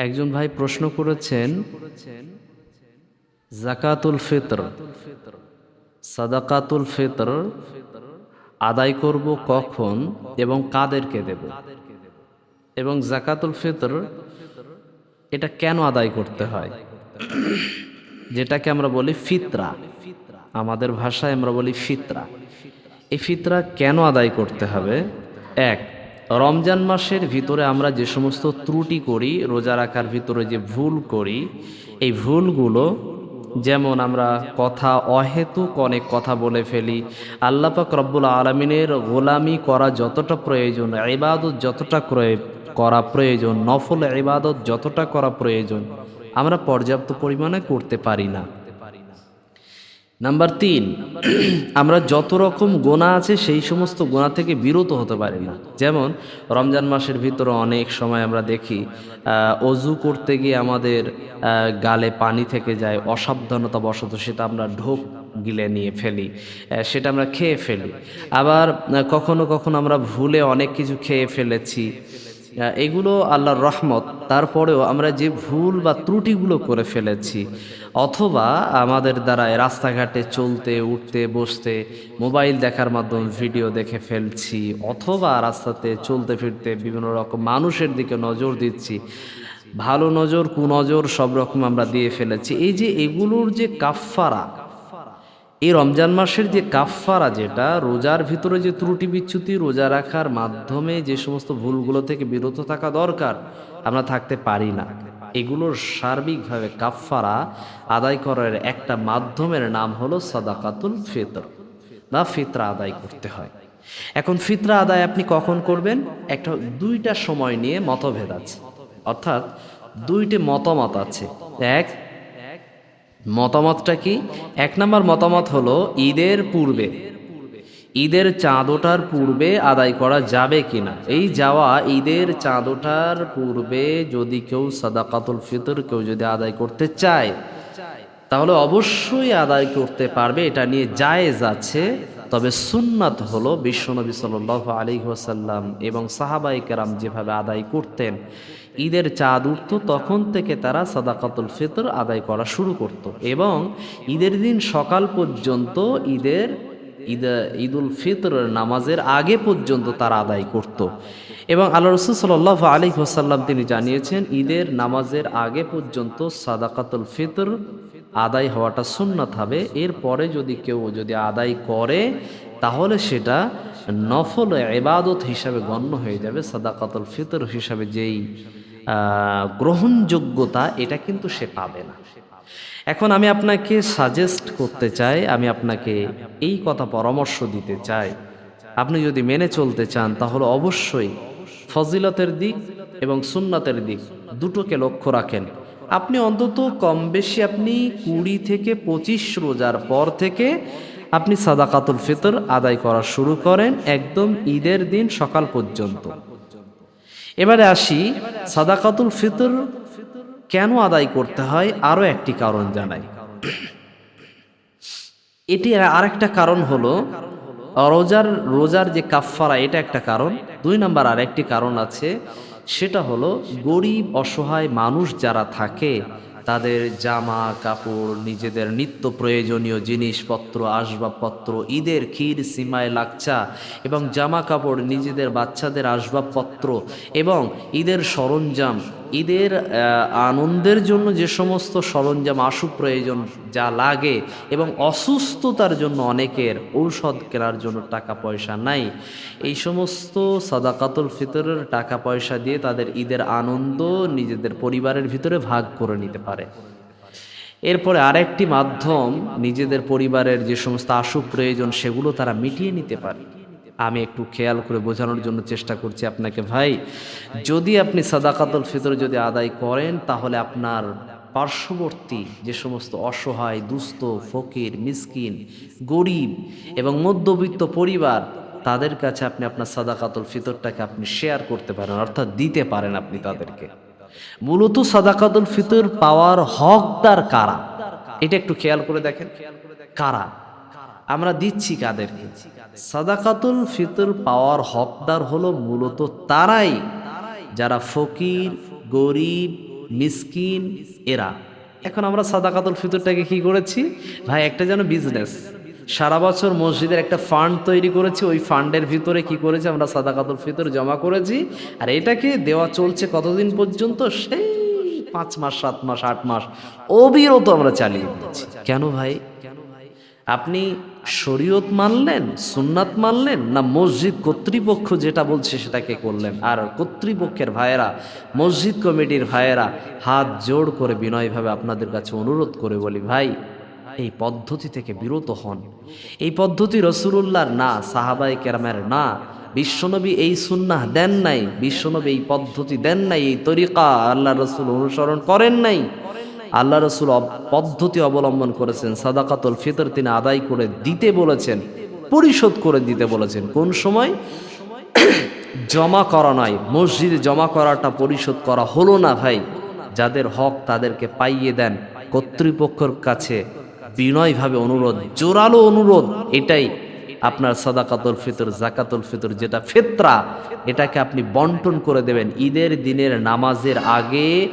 একজন ভাই প্রশ্ন করেছেন, জাকাতুল ফিতর, সাদাকাতুল ফিতর আদায় করব কখন এবং কাদেরকে দেব? এবং জাকাতুল ফিতর এটা কেন আদায় করতে হয়? যেটাকে আমরা বলি ফিতরা। আমাদের ভাষায় আমরা বলি ফিতরা। এই ফিতরা কেন আদায় করতে হবে? এক রমজান মাসের ভিতরে আমরা যে সমস্ত ত্রুটি করি, রোজা রাখার ভিতরে যে ভুল করি, এই ভুলগুলো যেমন আমরা কথা অহেতুক অনেক কথা বলে ফেলি আল্লাপাক রব্বুল আলমিনের গোলামি করা যতটা প্রয়োজন, ইবাদত যতটা করা প্রয়োজন, নফল ইবাদত যতটা করা প্রয়োজন, আমরা পর্যাপ্ত পরিমাণে করতে পারি না। নাম্বার তিন, আমরা যত রকম গোনা আছে সেই সমস্ত গোনা থেকে বিরত হতে পারি না। যেমন, রমজান মাসের ভিতরে অনেক সময় আমরা দেখি অজু করতে গিয়ে আমাদের গালে পানি থেকে যায়, অসাবধানতা বশত সেটা আমরা ঢোক গিলে নিয়ে ফেলি সেটা আমরা খেয়ে ফেলি। আবার কখনো কখনো আমরা ভুলে অনেক কিছু খেয়ে ফেলেছি। এগুলো আল্লাহর রহমত। তারপরেও আমরা যে ভুল বা ত্রুটিগুলো করে ফেলেছি, অথবা আমাদের দ্বারা রাস্তাঘাটে চলতে, উঠতে, বসতে, মোবাইল দেখার মাধ্যমে ভিডিও দেখে ফেলছি, অথবা রাস্তাতে চলতে ফিরতে বিভিন্ন রকম মানুষের দিকে নজর দিচ্ছি, ভালো নজর, কুনজর সব রকম আমরা দিয়ে ফেলেছি। এই যে এগুলোর যে কাফফারা এই রমজান মাসের যে কাফফারা যেটা, রোজার ভিতরে যে ত্রুটি বিচ্যুতি, রোজা রাখার মাধ্যমে যে সমস্ত ভুলগুলো থেকে বিরত থাকা দরকার, আমরা থাকতে পারি না। এগুলোর সার্বিকভাবে কাফফারা আদায় করার একটা মাধ্যমের নাম হলো সাদাকাতুল ফিতর বা ফিতরা আদায় করতে হয়। এখন ফিতরা আদায় আপনি কখন করবেন? একটা দুইটা সময় নিয়ে মতভেদ আছে। অর্থাৎ দুইটি মতামত আছে। এক মতামতটা কি? এক নম্বর মতামত হলো, ঈদের পূর্বে। ঈদের চাঁদ ওঠার পূর্বে আদায় করা যাবে কিনা। এই যাওয়া ঈদের চাঁদ ওঠার পূর্বে যদি কেউ সাদাকাতুল ফিতর, কেউ যদি আদায় করতে চায়, তাহলে অবশ্যই আদায় করতে পারবে। এটা নিয়ে জায়েজ আছে। তবে সুন্নাত হলো, বিশ্বনবী সাল্লাহ আলী ওসাল্লাম এবং সাহাবাই যেভাবে আদায় করতেন ঈদের চাঁদ উঠত, তখন থেকে তারা সাদাকাতুল ফিতর আদায় করা শুরু করত এবং ঈদের দিন সকাল পর্যন্ত ঈদের ঈদ, ঈদুল ফিতর নামাজের আগে পর্যন্ত তারা আদায় করত। এবং আল্লাহ রসুল সাল্লাহ আলী ওসাল্লাম তিনি জানিয়েছেন, ঈদের নামাজের আগে পর্যন্ত সাদাকাতুল ফিতর আদায় হওয়াটা সুন্নাত হবে। এরপরে যদি কেউ যদি আদায় করে, তাহলে সেটা নফল এবাদত হিসাবে গণ্য হয়ে যাবে। সাদাকাতুল ফিতর হিসাবে যেই গ্রহণযোগ্যতা এটা কিন্তু সে পাবে না। এখন আমি আপনাকে সাজেস্ট করতে চাই, আমি আপনাকে এই কথা পরামর্শ দিতে চাই। আপনি যদি মেনে চলতে চান, তাহলে অবশ্যই ফজিলতের দিক এবং সুন্নাতের দিক দুটোকে লক্ষ্য রাখেন। আপনি অন্তত কম বেশি আপনি কুড়ি থেকে পঁচিশ রোজার পর থেকে আপনি সাদাকাতুল ফিতর আদায় করা শুরু করেন একদম ঈদের দিন সকাল পর্যন্ত। এবারে আসি, সাদাকাতুল ফিতর কেন আদায় করতে হয়? আরও একটি কারণ জানাই। এটি আর একটা কারণ হলো, রোজার রোজার যে কাফফারা, এটা একটা কারণ। দুই নম্বর আর একটি কারণ আছে, সেটা হলো গরিব, অসহায় মানুষ যারা থাকে তাদের জামা কাপড়, নিজেদের নিত্য প্রয়োজনীয় জিনিসপত্র, আসবাবপত্র, ঈদের ক্ষীর সীমায় লাকচা এবং জামা কাপড়, নিজেদের বাচ্চাদের আসবাবপত্র এবং ঈদের সরঞ্জাম ঈদের আনন্দের জন্য যে সমস্ত সরঞ্জাম, আশু প্রয়োজন যা লাগে এবং অসুস্থতার জন্য অনেকের ঔষধ কেনার জন্য টাকা পয়সা নাই, এই সমস্ত সাদাকাতুল ফিতরের টাকা পয়সা দিয়ে তাদের ঈদের আনন্দ নিজেদের পরিবারের ভিতরে ভাগ করে নিতে পারে। এরপরে আরেকটি মাধ্যম নিজেদের পরিবারের যে সমস্ত আশু প্রয়োজন সেগুলো তারা মিটিয়ে নিতে পারে। আমি একটু খেয়াল করে বোঝানোর জন্য চেষ্টা করছি আপনাকে ভাই। যদি আপনি সাদাকাতুল ফিতর যদি আদায় করেন, তাহলে আপনার পার্শ্ববর্তী যে সমস্ত অসহায়, দুস্থ, ফকির, মিসকিন, গরিব এবং মধ্যবিত্ত পরিবার, তাদের কাছে আপনি আপনার সাদাকাতুল ফিতরটাকে আপনি শেয়ার করতে পারেন, অর্থাৎ দিতে পারেন আপনি তাদেরকে। মূলত সাদাকাতুল ফিতর পাওয়ার হকদার কারা? এটা একটু খেয়াল করে দেখেন। কারা? আমরা দিচ্ছি কাদেরকে। সাদাকাতুল ফিতর পাওয়ার হকদার হলো মূলত তারাই, যারা ফকির, গরিব, মিসকিন, এরা। এখন আমরা সাদাকাতুল ফিতরটাকে কি করেছি? ভাই, একটা যেন বিজনেস সারা বছর মসজিদের একটা ফান্ড তৈরি করেছি, ওই ফান্ডের ভিতরে কি করেছি? আমরা সাদাকাতুল ফিতর জমা করেছি। আর এটাকে দেওয়া চলছে কতদিন পর্যন্ত? সেই পাঁচ মাস, সাত মাস, আট মাস। অবিরত আমরা চালিয়ে দিচ্ছি। কেন ভাই? আপনি শরীয়ত মানলেন, সুন্নাত মানলেন না মসজিদ কর্তৃপক্ষ যেটা বলছে সেটাকে করলেন? আর কর্তৃপক্ষের ভাইয়েরা, মসজিদ কমিটির ভাইয়েরা হাত জোড় করে বিনয়ভাবে আপনাদের কাছে অনুরোধ করে বলি, ভাই, এই পদ্ধতি থেকে বিরত হন। এই পদ্ধতি রসুলুল্লাহর না সাহাবাই কেরামের না। বিশ্বনবী এই সুন্নাহ দেন নাই, বিশ্বনবী এই পদ্ধতি দেন নাই, এই তরিকা আল্লাহ রসুল অনুসরণ করেন নাই। আল্লাহ রসুল পদ্ধতি অবলম্বন করেছেন। সাদাকাতুল ফিতর তিনি আদায় করে দিতে বলেছেন, পরিশোধ করে দিতে বলেছেন। কোন সময়? জমা করা নয়, মসজিদে জমা করাটা পরিশোধ করা হলো না ভাই। যাদের হক তাদেরকে পাইয়ে দেন। কর্তৃপক্ষের কাছে বিনয়ভাবে অনুরোধ, জোরালো অনুরোধ, এটাই আপনার সাদাকাতুল ফিতর, জাকাতুল ফিতর, যেটা ফেতরা, এটাকে আপনি বন্টন করে দেবেন। ঈদের দিনের নামাজের আগে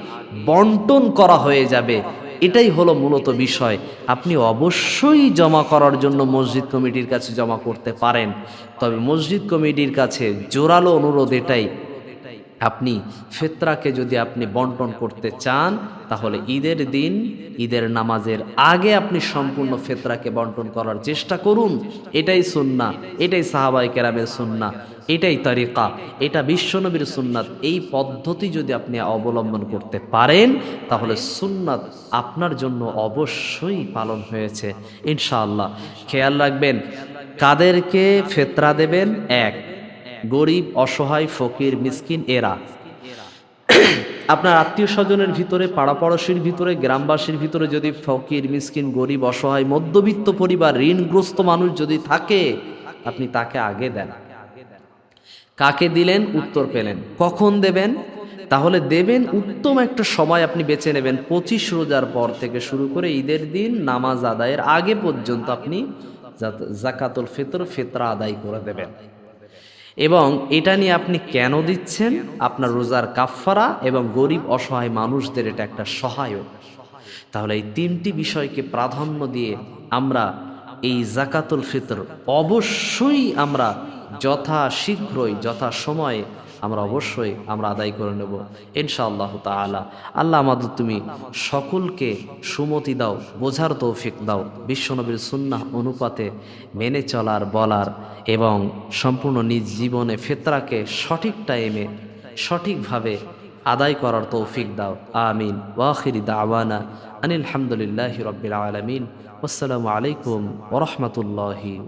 বন্টন করা হয়ে যাবে। এটাই হলো মূলত বিষয়। আপনি অবশ্যই জমা করার জন্য মসজিদ কমিটির কাছে জমা করতে পারেন। তবে মসজিদ কমিটির কাছে জোরালো অনুরোধ এটাই আপনি ফেতরাকে যদি আপনি বন্টন করতে চান, তাহলে ঈদের দিন, ঈদের নামাজের আগে আপনি সম্পূর্ণ ফেতরাকে বন্টন করার চেষ্টা করুন। এটাই সুন্না এটাই সাহাবাই কেরামের সুন্না এটাই তরিকা, এটা বিশ্বনবীর সুন্নাত। এই পদ্ধতি যদি আপনি অবলম্বন করতে পারেন, তাহলে সুন্নাত আপনার জন্য অবশ্যই পালন হয়েছে, ইনশাআল্লাহ। খেয়াল রাখবেন, কাদেরকে ফেতরা দেবেন? এক। গরিব, অসহায়, ফকির, মিসকিন এরা। আপনার আত্মীয় স্বজনের ভিতরে, পাড়াপড়শির ভিতরে, গ্রামবাসীর ভিতরে যদি ফকির, মিসকিন, গরিব, অসহায়, মধ্যবিত্ত পরিবার, ঋণগ্রস্ত মানুষ যদি থাকে, আপনি তাকে আগে দেন। কাকে দিলেন? উত্তর পেলেন। কখন দেবেন? তাহলে দেবেন উত্তম একটা সময় আপনি বেছে নেবেন। পঁচিশ রোজার পর থেকে শুরু করে ঈদের দিন, নামাজ আদায়ের আগে পর্যন্ত আপনি জাকাতুল ফিতর, ফিতরা আদায় করে দেবেন। এবং এটা নিয়ে আপনি কেন দিচ্ছেন? আপনার রোজার কাফফারা এবং গরিব অসহায় মানুষদের এটা একটা সহায়ক। তাহলে এই তিনটি বিষয়কে প্রাধান্য দিয়ে আমরা এই জাকাতুল ফিতর অবশ্যই আমরা যথা শীঘ্রই যথা সময়ে আমরা অবশ্যই আমরা আদায় করে নেব। ইনশাআল্লাহ তাআলা। আল্লাহ আমাদের তুমি সকলকে সুমতি দাও, বোঝার তৌফিক দাও, বিশ্বনবীর সুন্নাহ অনুপাতে মেনে চলার, বলার এবং সম্পূর্ণ নিজ জীবনে ফেতরাকে সঠিক টাইমে সঠিকভাবে আদায় করার তৌফিক দাও। আমিন। ওয়াখিরি দাওয়ানা আনিল হামদুলিল্লাহি রব্বিল আলামিন। আসসালামু আলাইকুম ওরহমতুল্লাহি